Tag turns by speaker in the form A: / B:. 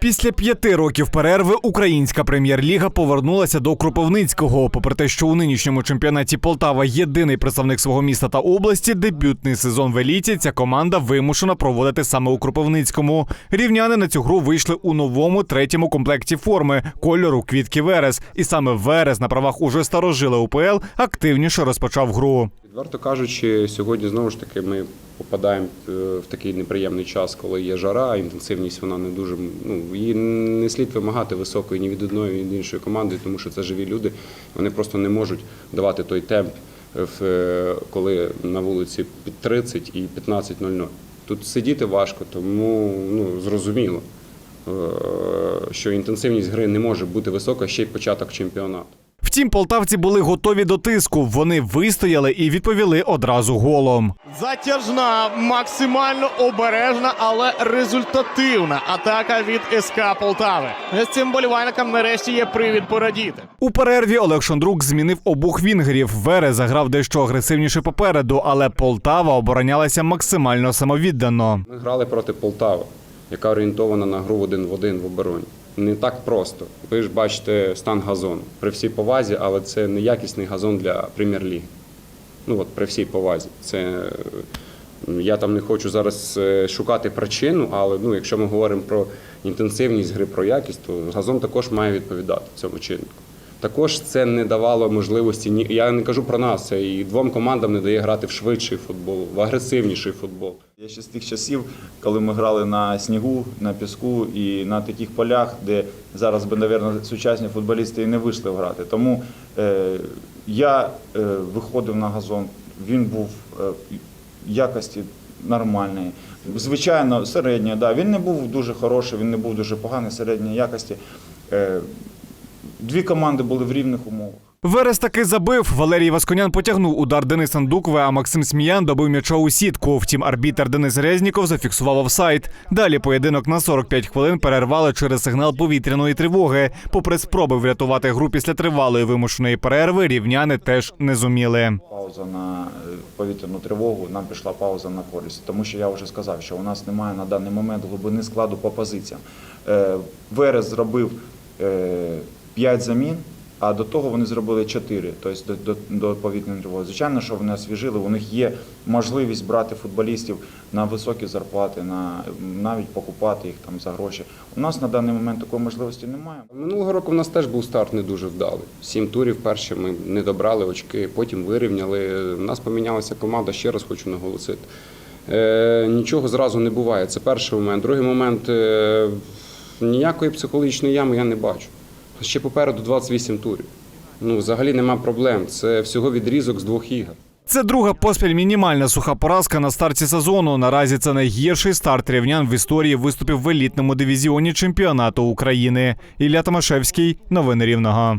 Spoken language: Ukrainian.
A: Після п'яти років перерви українська прем'єр-ліга повернулася до Кропивницького. Попри те, що у нинішньому чемпіонаті Полтава єдиний представник свого міста та області, дебютний сезон в еліті ця команда вимушена проводити саме у Кропивницькому. Рівняни на цю гру вийшли у новому третьому комплекті форми кольору квітки Верес. І саме Верес на правах уже старожили УПЛ активніше розпочав гру.
B: Відверто кажучи, сьогодні знову ж таки ми попадаємо е, в такий неприємний час, коли є жара, інтенсивність вона не дуже ну її не слід вимагати високої ні від одної, ні від іншої команди, тому що це живі люди. Вони просто не можуть давати той темп, е, коли на вулиці під 30 і 15.00. Тут сидіти важко, тому ну зрозуміло, е, що інтенсивність гри не може бути висока ще й початок чемпіонату.
A: Втім, полтавці були готові до тиску. Вони вистояли і відповіли одразу голом.
C: Затяжна, максимально обережна, але результативна атака від СК Полтави. З цим болівальникам нарешті є привід порадіти.
A: У перерві Олег Шондрук змінив обох вінгерів. Вере заграв дещо агресивніше попереду, але Полтава оборонялася максимально самовіддано.
B: Ми грали проти Полтави, яка орієнтована на гру один в один в обороні. Не так просто. Ви ж бачите стан газону. При всій повазі, але це не якісний газон для прем'єр-ліги. Ну от при всій повазі. Це я там не хочу зараз е, шукати причину, але ну, якщо ми говоримо про інтенсивність гри, про якість, то газон також має відповідати цьому чиннику. Також це не давало можливості ні. Я не кажу про нас, це і двом командам не дає грати в швидший футбол, в агресивніший футбол.
D: Ще з тих часів, коли ми грали на снігу, на піску і на таких полях, де зараз би, мабуть, сучасні футболісти і не вийшли грати. Тому е, я е, виходив на газон, він був е, якості нормальний. Звичайно, середньої, да. він не був дуже хороший, він не був дуже поганий середньої якості. Е, дві команди були в рівних умовах.
A: Верес таки забив. Валерій Васконян потягнув удар Дениса Ндукве, а Максим Сміян добив м'яча у сітку. Втім, арбітер Денис Резніков зафіксував офсайд. Далі поєдинок на 45 хвилин перервали через сигнал повітряної тривоги. Попри спроби врятувати гру після тривалої вимушеної перерви, рівняни теж не зуміли.
D: Пауза на е, повітряну тривогу, нам пішла пауза на користь, тому що я вже сказав, що у нас немає на даний момент глибини складу по позиціям. Е, Верес зробив 5 замін, а до того вони зробили 4, тобто до, до, до повітряної тривоги. Звичайно, що вони освіжили, у них є можливість брати футболістів на високі зарплати, на, навіть покупати їх там за гроші. У нас на даний момент такої можливості немає.
B: Минулого року в нас теж був старт не дуже вдалий. Сім турів перші ми не добрали очки, потім вирівняли. У нас помінялася команда, ще раз хочу наголосити. Е, нічого зразу не буває. Це перший момент. Другий момент е, ніякої психологічної ями я не бачу. Ще попереду 28 турів. Ну, взагалі нема проблем. Це всього відрізок з двох ігор.
A: Це друга поспіль мінімальна суха поразка на старті сезону. Наразі це найгірший старт рівнян в історії виступів в елітному дивізіоні чемпіонату України. Ілля Томашевський, новини Рівного.